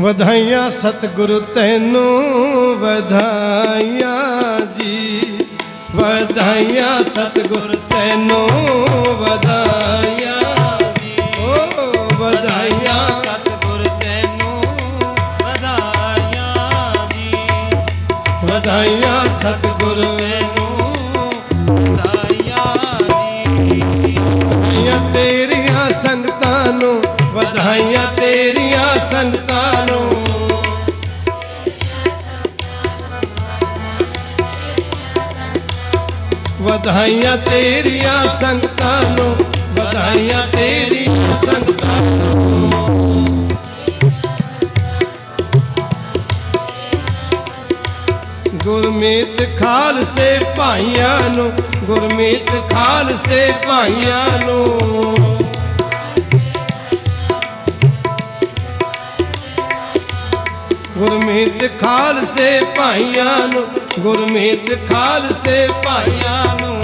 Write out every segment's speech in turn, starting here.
ਵਧਾਈਆਂ ਸਤਿਗੁਰੂ ਤੈਨੂੰ, ਵਧਾਈਆਂ ਜੀ। ਵਧਾਈਆਂ ਸਤਿਗੁਰ ਤੈਨੂੰ, ਵਧਾਈਆਂ ਜੀ। ਓ, ਵਧਾਈਆਂ ਸਤਿਗੁਰ ਤੈਨੂੰ, ਵਧਾਈਆਂ ਜੀ। ਵਧਾਈਆਂ ਸਤਿਗੁਰ ਤੈਨੂੰ ਤੇਰੀਆਂ ਸੰਗਤਾਂ ਨੂੰ। ਵਧਾਈਆਂ ਤੇਰੀਆਂ ਸੰਗਤਾਂ ਨੂੰ, ਵਧਾਈਆਂ ਤੇਰੀਆਂ ਸੰਗਤਾਂ ਨੂੰ। ਗੁਰਮੀਤ ਖਾਲਸੇ ਭਾਈਆਂ ਨੂੰ, ਗੁਰਮੀਤ ਖਾਲਸੇ ਭਾਈਆਂ ਨੂੰ। ਗੁਰਮੀਤ ਖਾਲਸੇ ਭਾਈਆਂ ਨੂੰ, ਗੁਰਮੀਤ ਖਾਲਸੇ ਭਾਈਆਂ ਨੂੰ।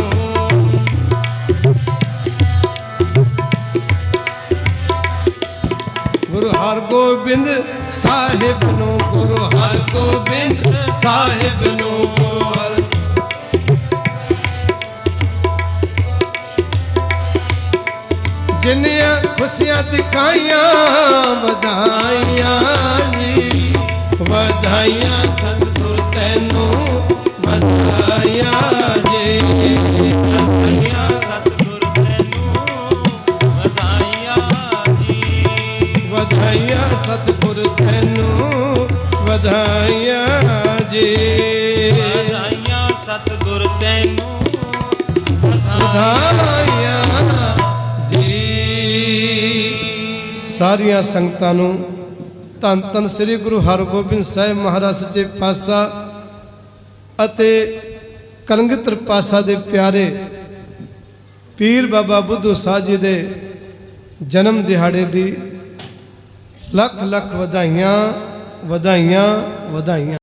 ਗੁਰੂ ਹਰਗੋਬਿੰਦ ਸਾਹਿਬ ਨੂੰ, ਗੁਰੂ ਹਰਗੋਬਿੰਦ ਸਾਹਿਬ ਨੂੰ। ਜਿੰਨੀਆਂ ਖੁਸ਼ੀਆਂ ਦਿਖਾਈਆਂ, ਵਧਾਈਆਂ ਵਧਾਈਆਂ ਸਤਿਗੁਰ ਤੈਨੂੰ ਵਧਾਈਆਂ ਜੀ ਵਧਾਈਆਂ ਤੈਨੂੰ ਵਧਾਈਆਂ ਜੀ। ਵਧਾਈਆਂ ਸਤਿਗੁਰ ਤੈਨੂੰ ਵਧਾਈਆਂ ਜੀ। ਵਧਾਈਆਂ ਸਤਿਗੁਰ ਤੈਨੂੰ ਵਧਾਈਆਂ ਜੀ। ਸਾਰੀਆਂ ਸੰਗਤਾਂ ਨੂੰ ਧੰਨ ਧੰਨ ਸ੍ਰੀ ਗੁਰੂ ਹਰਗੋਬਿੰਦ ਸਾਹਿਬ ਮਹਾਰਾਜ ਸੱਚੇ ਪਾਤਸ਼ਾਹ ਅਤੇ ਕਲੰਗਤਰ ਪਾਤਸ਼ਾਹ ਦੇ ਪਿਆਰੇ ਪੀਰ ਬਾਬਾ ਬੁੱਧੂ ਸਾਹਿਬ ਜੀ ਦੇ ਜਨਮ ਦਿਹਾੜੇ ਦੀ ਲੱਖ ਲੱਖ ਵਧਾਈਆਂ ਵਧਾਈਆਂ ਵਧਾਈਆਂ।